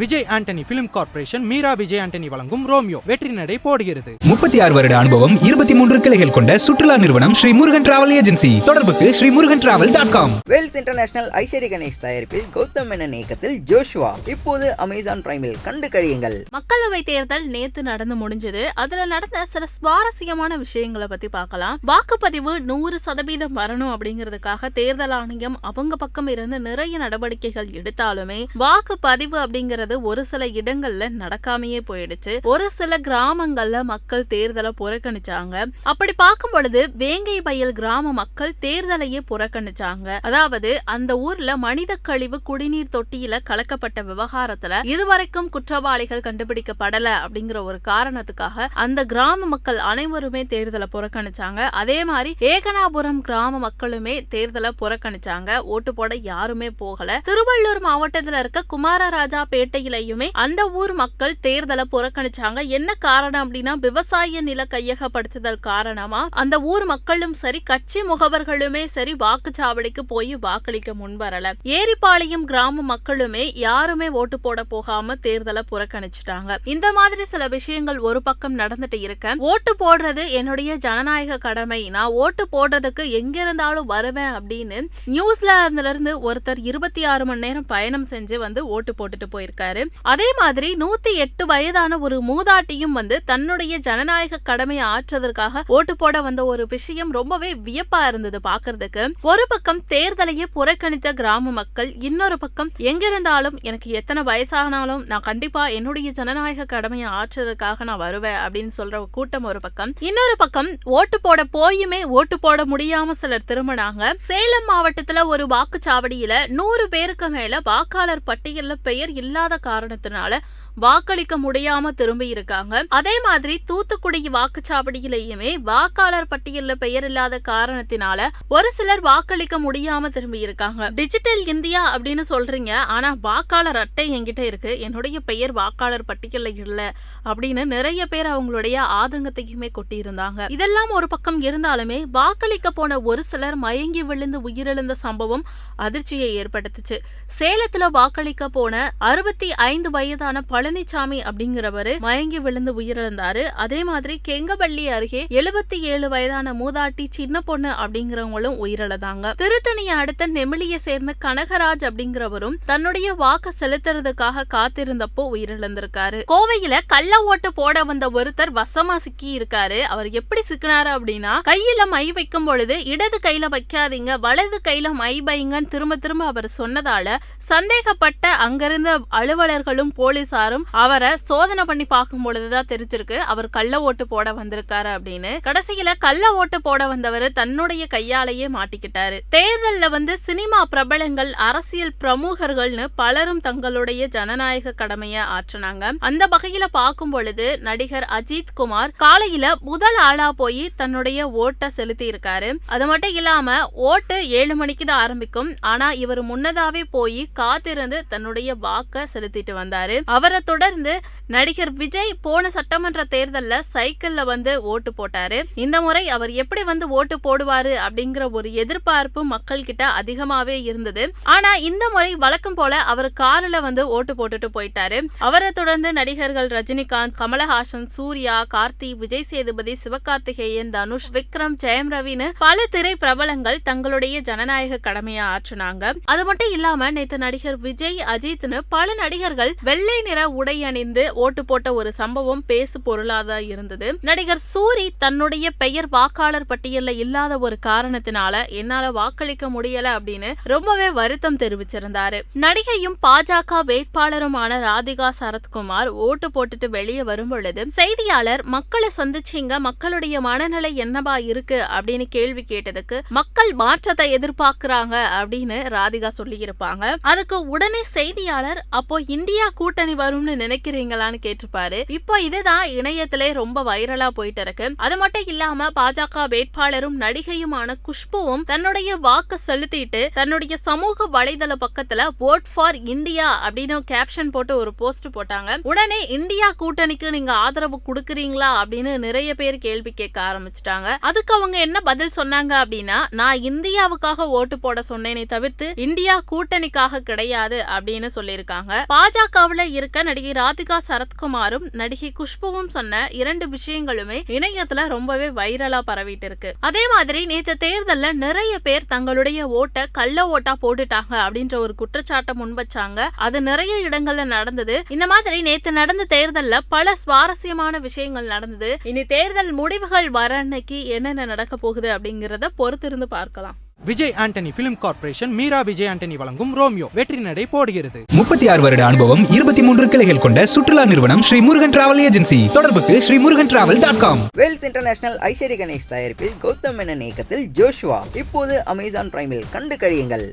Vijay Antony film corporation Meera Vijay Antony வழங்கும் Romeo. வெற்றி நடை போடுகிறது. முப்பத்தி ஆறு வருட அனுபவம் இருபத்தி மூன்று கிளைகள் கொண்ட சுற்றுலா நிறுவனம் ஸ்ரீ முருகன் டிராவல் ஏஜென்சி தொடர்புக்கு Sri Murugan travel dot com Vels international Aishwarya Ganesh தயாரிப்பில் கௌதம் மேனன் இயக்கத்தில் ஜோஷுவா. இப்போது அமேசான் பிரைமில் கண்டு கழியுங்கள். மக்களவை தேர்தல் நேத்து நடந்து முடிஞ்சது. அதுல நடந்த சில சுவாரஸ்யமான விஷயங்களை பத்தி பார்க்கலாம். வாக்குப்பதிவு நூறு சதவீதம் வரணும் அப்படிங்கிறதுக்காக தேர்தல் ஆணையம் அவங்க பக்கம் இருந்து நிறைய நடவடிக்கைகள் எடுத்தாலுமே வாக்குப்பதிவு அப்படிங்கிறது அப்படிங்கிறது ஒரு சில இடங்கள்ல நடக்காமையே போயிடுச்சு. ஒரு சில கிராமங்கள்ல மக்கள் தேர்தலை புறக்கணிச்சாங்க. அப்படி பார்க்கும் பொழுது வேங்கை வயல் கிராம மக்கள் தேர்தலையே புறக்கணிச்சாங்க. அதாவது அந்த ஊர்ல மனித கழிவு குடிநீர் தொட்டியில கலக்கப்பட்ட விவகாரத்துல இதுவரைக்கும் குற்றவாளிகள் கண்டுபிடிக்கப்படல அப்படிங்கிற ஒரு காரணத்துக்காக அந்த கிராம மக்கள் அனைவருமே தேர்தலை புறக்கணிச்சாங்க. அதே மாதிரி ஏகனாபுரம் கிராம மக்களுமே தேர்தலை புறக்கணிச்சாங்க. ஓட்டு போட யாருமே போகல. திருவள்ளூர் மாவட்டத்துல இருக்க குமாரராஜா பேட்டை பேட்டையிலையுமே அந்த ஊர் மக்கள் தேர்தலை புறக்கணிச்சாங்க. என்ன காரணம் அப்படின்னா விவசாய நில கையகப்படுத்துதல் காரணமா? அந்த ஊர் மக்களும் சரி கட்சி முகவர்களுமே சரி வாக்குச்சாவடிக்கு போய் வாக்களிக்க முன்வரல. ஏரிப்பாளையம் கிராம மக்களுமே யாருமே ஓட்டு போட போகாம தேர்தலை புறக்கணிச்சிட்டாங்க. இந்த மாதிரி சில விஷயங்கள் ஒரு பக்கம் நடந்துட்டு இருக்க. ஓட்டு போடுறது என்னுடைய ஜனநாயக கடமை. நான் ஓட்டு போடுறதுக்கு எங்க இருந்தாலும் வருவேன் அப்படின்னு நியூசிலாந்துல இருந்து ஒருத்தர் இருபத்தி ஆறு மணி நேரம் பயணம் செஞ்சு வந்து ஓட்டு போட்டுட்டு போயிருக்காரு. அதே மாதிரி நூத்தி எட்டு வயதான ஒரு மூதாட்டியும் வந்து தன்னுடைய ஜனநாயக கடமையை ஆற்றுவதற்காக ஓட்டு போட வந்த ஒரு விஷயம் ரொம்பவே வியப்பா இருந்தது பாக்குறதுக்கு. ஒரு பக்கம் தேர்தலையே புறக்கணித்த கிராம மக்கள் இன்னொரு பக்கம் எங்கிருந்தாலும் எனக்கு எத்தனை வயசானாலும் நான் கண்டிப்பா என்னுடைய ஜனநாயக கடமையை ஆற்றுறதுக்காக நான் வருவேன் அப்படின்னு சொல்ற கூட்டம் ஒரு பக்கம். இன்னொரு பக்கம் ஓட்டு போட போயுமே ஓட்டு போட முடியாம சிலர் திரும்பினாங்க. சேலம் மாவட்டத்துல ஒரு வாக்குச்சாவடியில நூறு பேருக்கு மேல வாக்காளர் பட்டியல்ல பெயர் இல்லாத காரணத்தினால வாக்களிக்க முடியாம திரும்பி இருக்காங்க அதே மாதிரி தூத்துக்குடி வாக்குச்சாவடியிலேயுமே வாக்காளர் பட்டியல்ல பெயர் இல்லாத காரணத்தினால ஒரு சிலர் வாக்களிக்க முடியாம திரும்பி இருக்காங்க டிஜிட்டல் இந்தியா அப்படின்னு சொல்றீங்க. ஆனா வாக்காளர் அட்டை என்கிட்ட இருக்கு. என்னுடைய பெயர் வாக்காளர் பட்டியல்ல இல்ல அப்படின்னு நிறைய பேர் அவங்களுடைய ஆதங்கத்தையுமே கொட்டியிருந்தாங்க. இதெல்லாம் ஒரு பக்கம் இருந்தாலுமே வாக்களிக்க போன ஒரு சிலர் மயங்கி விழுந்து உயிரிழந்த சம்பவம் அதிர்ச்சியை ஏற்படுத்துச்சு. சேலத்துல வாக்களிக்க போன அறுபத்தி ஐந்து வயதான பழனிசாமி அப்படிங்கிறவரு மயங்கி விழுந்து உயிரிழந்தாரு. அதே மாதிரி கெங்கவள்ளி அருகே எழுபத்தி ஏழு வயதான மூதாட்டி சின்ன பொண்ணு அப்படிங்கிறவங்களும் உயிரிழந்தாங்க. திருத்தணியை அடுத்த நெமிலியை சேர்ந்த கனகராஜ் அப்படிங்கிறவரும் தன்னுடைய வாக்கு செலுத்துறதுக்காக காத்திருந்தப்போ உயிரிழந்திருக்காரு. கோவையில கள்ள ஓட்டு போட வந்த ஒருத்தர் வசமா சிக்கி இருக்காரு அவர் எப்படி சிக்கினாரு அப்படின்னா கையில மை வைக்கும் பொழுது இடது கையில வைக்காதீங்க வலது கையில மை பைங்கன்னு திரும்ப திரும்ப அவர் சொன்னதால சந்தேகப்பட்ட அங்கிருந்த அலுவலர்களும் போலீசாரும் அவரை சோதனை பண்ணி பார்க்கும் பொழுதுதான் தெரிஞ்சிருக்கு அவர் கள்ள ஓட்டு போட வந்திருக்காரு அப்படின்னு. கடைசியில கள்ள ஓட்டு போட வந்தவர் தன்னுடைய கையாலேயே மாட்டிக்கிட்டாரு. தேர்தல்ல வந்து சினிமா பிரபலங்கள் அரசியல் பிரமுகர்கள்னு பலரும் தங்களுடைய ஜனநாயக கடமையை ஆற்றினாங்க. அந்த வகையில பார்க்கும் பொழுது நடிகர் அஜித் குமார் காலையில முதல் ஆளா போய் தன்னுடைய ஓட்டை செலுத்தி இருக்காரு அது மட்டும் இல்லாம ஓட்டு ஏழு மணிக்கு தான் ஆரம்பிக்கும். ஆனா இவர் முன்னதாவே போய் காத்திருந்து தன்னுடைய வாக்க செலுத்திட்டு வந்தாரு. அவரை தொடர்ந்து நடிகர் விஜய் போன சட்டமன்ற தேர்தலில் சைக்கிளில் வந்து ஓட்டு போட்டாரு. இந்த முறை அவர் எப்படி வந்து ஓட்டு போடுவாரு அப்படிங்கிற ஒரு எதிர்பார்ப்பு மக்கள் கிட்ட அதிகமாவே இருந்தது. ஆனா இந்த முறை வழக்கம் போல அவர் காரில் வந்து ஓட்டு போட்டுட்டு போயிட்டாரு. அவரை தொடர்ந்து நடிகர்கள் ரஜினிகாந்த் கமலஹாசன் சூர்யா கார்த்தி விஜய் சேதுபதி சிவகார்த்திகேயன் தனுஷ் விக்ரம் ஜெயம் ரவின்னு பல திரை பிரபலங்கள் தங்களுடைய ஜனநாயக கடமையை ஆற்றினாங்க. அது மட்டும் இல்லாம நேற்று நடிகர் விஜய் அஜித்னு பல நடிகர்கள் வெள்ளை நிற உடை அணிந்து ஓட்டு போட்ட ஒரு சம்பவம் பேசு பொருளாதான் இருந்தது. நடிகர் சூரி தன்னுடைய பெயர் வாக்காளர் பட்டியல்ல இல்லாத ஒரு காரணத்தினால என்னால வாக்களிக்க முடியல அப்படின்னு ரொம்பவே வருத்தம் தெரிவிச்சிருந்தாரு. நடிகையும் பாஜக வேட்பாளருமான ராதிகா சரத்குமார் ஓட்டு போட்டுட்டு வெளியே வரும் பொழுது செய்தியாளர் மக்களை சந்திச்சீங்க மக்களுடைய மனநிலை என்னவா இருக்கு? அப்படின்னு கேள்வி கேட்டதுக்கு மக்கள் மாற்றத்தை எதிர்பார்க்கிறாங்க அப்படின்னு ராதிகா சொல்லி இருப்பாங்க அதுக்கு உடனே செய்தியாளர் அப்போ இந்தியா கூட்டணி வரும் நடக்கும்னு நினைக்கிறீங்களான்னு கேட்டிருப்பாரு. இப்போ இதுதான் இணையத்திலே ரொம்ப வைரலா போயிட்டு இருக்கு அது மட்டும் இல்லாம பாஜக வேட்பாளரும் நடிகையுமான குஷ்புவும் தன்னுடைய வாக்கு செலுத்திட்டு தன்னுடைய சமூக வலைதள பக்கத்துல ஓட் ஃபார் இந்தியா அப்படின்னு கேப்ஷன் போட்டு ஒரு போஸ்ட் போட்டாங்க. உடனே இந்தியா கூட்டணிக்கு நீங்க ஆதரவு கொடுக்குறீங்களா? அப்படின்னு நிறைய பேர் கேள்வி கேட்க ஆரம்பிச்சிட்டாங்க. அதுக்கு அவங்க என்ன பதில் சொன்னாங்க அப்படின்னா நான் இந்தியாவுக்காக ஓட்டு போட சொன்னேனே தவிர்த்து இந்தியா கூட்டணிக்காக கிடையாது அப்படின்னு சொல்லியிருக்காங்க. பாஜகவுல இருக்க நடிகை ராதிகா சரத்குமாரும் நடிகை குஷ்புவும் சொன்ன இரண்டு விஷயங்களுமே இணையத்துல ரொம்பவே வைரலா பரவிட்டு இருக்கு அதே மாதிரி நேத்து தேர்தல்ல நிறைய பேர் தங்களுடைய ஓட்டை கள்ள ஓட்டா போட்டுட்டாங்க அப்படின்ற ஒரு குற்றச்சாட்டை முன்வச்சாங்க அது நிறைய இடங்கள்ல நடந்தது. இந்த மாதிரி நேத்து நடந்த தேர்தல்ல பல சுவாரஸ்யமான விஷயங்கள் நடந்தது. இனி தேர்தல் முடிவுகள் வர அன்னைக்கு என்னென்ன நடக்க போகுது அப்படிங்கறத பொறுத்திருந்து பார்க்கலாம். விஜய் ஆண்டனி பிலிம் கார்ப்பரேஷன் மீரா விஜய் ஆண்டனி வழங்கும் ரோமியோ. வெற்றி நடை போடுகிறது. முப்பத்தி ஆறு வருட அனுபவம் இருபத்தி மூன்று கிளைகள் கொண்ட சுற்றுலா நிறுவனம் ஸ்ரீ முருகன் டிராவல் ஏஜென்சி தொடர்புக்கு Sri Murugan travel dot com Vels international Aishwarya Ganesh தயாரிப்பில் கௌதம் மேனன் இயக்கத்தில் ஜோஷுவா. இப்போது அமேசான் பிரைமில் கண்டு கழியுங்கள்.